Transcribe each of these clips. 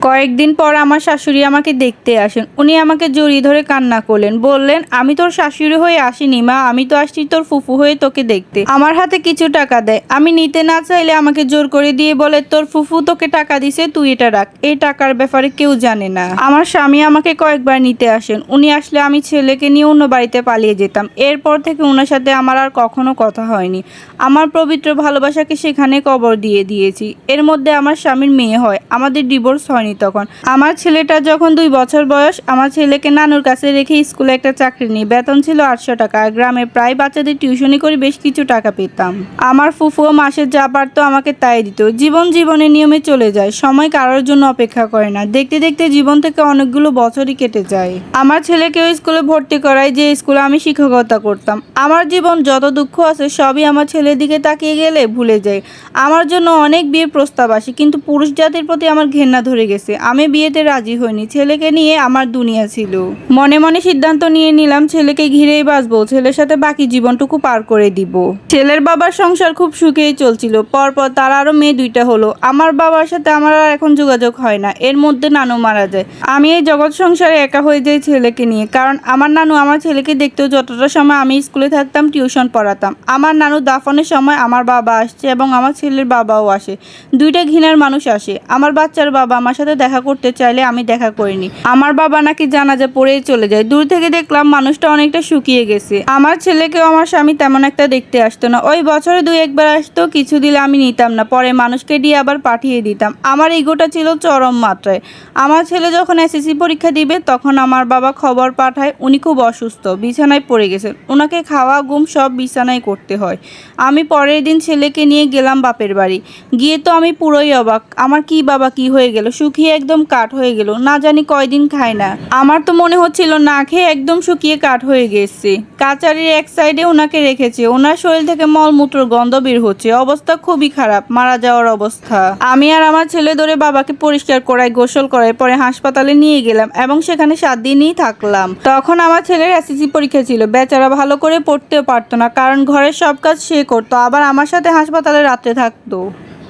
কয়েকদিন পর আমার শাশুড়ি আমাকে দেখতে আসেন। উনি আমাকে জড়িয়ে ধরে কান্না করলেন। বললেন, আমি তোর শাশুড়ি হয়ে আসিনি, মা। আমি তো আসছি তোর ফুফু হয়ে তোকে দেখতে। আমার হাতে কিছু টাকা দেয়। আমি নিতে না চাইলে আমাকে জোর করে দিয়ে বলে, তোর ফুফু তোকে টাকা দিছে, তুই এটা রাখ। এই টাকার ব্যাপারে কেউ জানে না। আমার স্বামী আমাকে কয়েকবার নিতে আসেন। উনি আসলে আমি ছেলেকে নিয়ে অন্য বাড়িতে পালিয়ে যেতাম। এরপর থেকে ওনার সাথে আমার আর কখনো কথা হয়নি। আমার পবিত্র ভালোবাসাকে সেখানে কবর দিয়ে দিয়েছি। এর মধ্যে আমার স্বামীর মেয়ে হয়। আমাদের ডিভোর্স হয়নি তখন। আমার ছেলেটা যখন দুই বছর বয়স, আমার ছেলেকে নানুর কাছে রেখে স্কুলে একটা চাকরি নিই। বেতন ছিল আটশো টাকা। আর গ্রামে প্রায় বাচ্চাদের টিউশনি করে বেশ কিছু টাকা পেতাম। আমার ফুফুও মাসে যা পারতো আমাকে তাই দিত। জীবন জীবনের নিয়মে চলে যায়। সময় কারোর জন্য অপেক্ষা করে না। দেখতে দেখতে জীবন থেকে অনেকগুলো বছরই কেটে যায়। আমার ছেলেকেও স্কুলে ভর্তি করায় যে স্কুলে আমি শিক্ষকতা করতাম। আমার জীবন যত দুঃখ আছে, সবই আমার ছেলের দিকে তাকিয়ে গেলে ভুলে যায়। আমার জন্য অনেক বিয়ে প্রস্তাব আসে, কিন্তু পুরুষ জাতির প্রতি আমার ঘেন্না ধরে গেছে। আমি বিয়েতে রাজি হইনি। ছেলেকে নিয়ে আমার দুনিয়া ছিল। মনে মনে সিদ্ধান্ত নিয়ে নিলাম, ছেলেকে ঘিরেই বাঁচবো। ছেলের সাথে বাকি জীবনটুকু পার করে দিব। ছেলের বাবার সংসার খুব সুখেই চলছিল। পরপর তার আরও মেয়ে দুইটা হলো। আমার বাবার সাথে আমার আর এখন যোগাযোগ হয় না। এর মধ্যে নানু মারা যায়। আমি এই জগৎ সংসারে একা হয়ে যাই ছেলেকে নিয়ে। কারণ আমার নানু আমার ছেলেকে দেখতেও যতটা সময় আমি স্কুলে থাকতাম, টিউশন পড়াতাম। আমার নানু দাফনের সময় আমার বাবা আসছে এবং আমার ছেলের বাবাও আসে। দুইটা ঘৃণার মানুষ আসে। আমার বাচ্চার বাবা আমার সাথে দেখা করতে চাইলে আমি দেখা করিনি। আমার বাবা নাকি জানাজা পড়েই চলে যায়। দূর থেকে দেখলাম মানুষটা অনেকটা শুকিয়ে গেছে। আমার ছেলেকেও আমার স্বামী তেমন একটা দেখতে আসতো না। ওই বছরে দুই একবার আসতো, কিছু দিলে আমি নিতাম না। পরে মানুষকে দিয়ে আবার পাঠিয়ে দিতাম। আমার ইগোটা ছিল চরম মাত্রায়। আমার ছেলে যখন এসএসসি পরীক্ষা দিবে, তখন আমার বাবা খবর পাঠায়, উনি খুব অসুস্থ, বিছানায় পড়ে গেছেন। ওনাকে খাওয়া, ঘুম সব বিছানায় করতে হয়। আমি পরের দিন ছেলেকে নিয়ে গেলাম বাপের বাড়ি। গিয়ে তো আমি পুরোই অবাক। আমার কি বাবা কি হয়ে গেল? শুকিয়ে একদম কাঠ হয়ে গেল। না জানি কয়দিন খায় না। আমার তো মনে হচ্ছিল না খেয়ে একদম শুকিয়ে কাঠ হয়ে গেছে। কাচারির এক সাইডে ওনাকে রেখেছে। ওনার শরীর থেকে মলমূত্র গন্ধ বের হচ্ছে। অবস্থা খুবই খারাপ, মারা যাওয়ার অবস্থা। আমি আর আমার ছেলে ধরে বাবাকে পরিষ্কার করায়, গোসল করায়, পরে হাসপাতালে নিয়ে গেলাম এবং সেখানে সাত দিনই থাকলাম। তখন আমার ছেলের এসএসসি পরীক্ষা ছিল। বেচারা ভালো করে পড়তেও পারতো না, কারণ ঘরের সব কাজ সে করতো। আবার আমার সাথে হাসপাতালে রাত্রে থাকতো।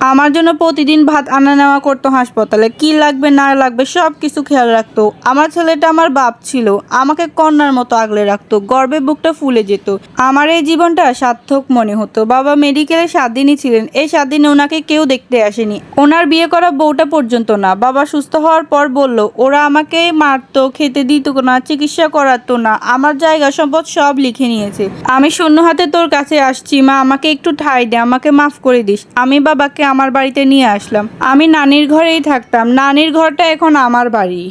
আমার জন্য প্রতিদিন ভাত আনা নেওয়া করতো হাসপাতালে। কি লাগবে, না লাগবে সব কিছু খেয়াল রাখতো। আমার ছেলেটা আমার বাপ ছিল। আমাকে কন্যার মতো আগলে রাখতো। গর্বে বুকটা ফুলে যেত। আমার এই জীবনটা সার্থক মনে হতো। বাবা মেডিকেলে সাত দিনই ছিলেন। এই সাত দিনে ওনাকে কেউ দেখতে আসেনি। ওনার বিয়ে করা বউটা পর্যন্ত না। বাবা সুস্থ হওয়ার পর বলল, ওরা আমাকে মারতো, খেতে দিত না, চিকিৎসা করাতো না। আমার জায়গা সম্পদ সব লিখে নিয়েছে। আমি শূন্য হাতে তোর কাছে আসছি। মা, আমাকে একটু ঠাই দে। আমাকে মাফ করে দিস। আমি বাবাকে আমার বাড়িতে নিয়ে আসলাম। আমি নানির ঘরেই থাকতাম। নানির ঘরটা এখন আমার বাড়ি।